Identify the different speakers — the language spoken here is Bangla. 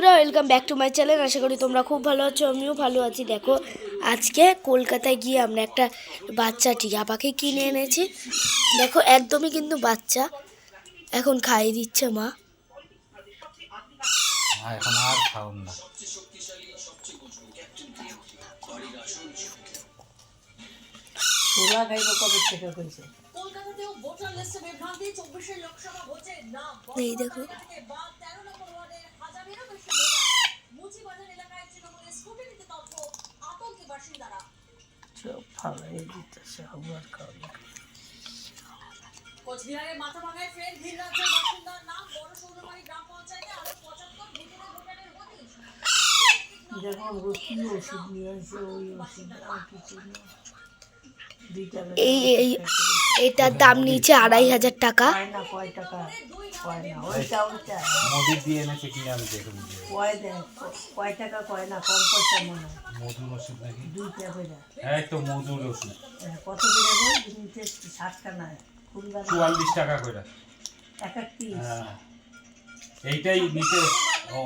Speaker 1: বন্ধুরা welcome back to my channel আশা করি তোমরা খুব ভালো আছো আমিও ভালো আছি। দেখো আজকে কলকাতায় গিয়ে আমরা একটা বাচ্চা টিয়া পাখি কিনে এনেছি। দেখো একদমই কিন্তু বাচ্চা। এখন খাইয়ে দিচ্ছে মা।
Speaker 2: আর এখন আর খাওন না।
Speaker 3: ছোলা খাইব কবে থেকে কইছে?
Speaker 4: কলকাতাতেও ভোটার
Speaker 3: সব ফালাই দিতেছে আবার খাবে
Speaker 4: কোচবিহারে মাথা ভাঙায় ফের ভিড় রাজ্যের বাসিন্দার নাম বড় সৌরবাড়ি গ্রাম পঞ্চায়েতে আরও পঁচাত্তর ভুতুরে ভোটারের হদিশ
Speaker 3: দেখুন ও কি ওষুধ নিয়ে আসে ওই ওষুধ আর কিছু নেই। দুইটা
Speaker 1: এই এই এটার দাম নিয়েছে আড়াই হাজার টাকা।
Speaker 3: না কয় টাকা করে।
Speaker 2: চুয়াল্লিশ টাকা হ্যাঁ। এইটাই ও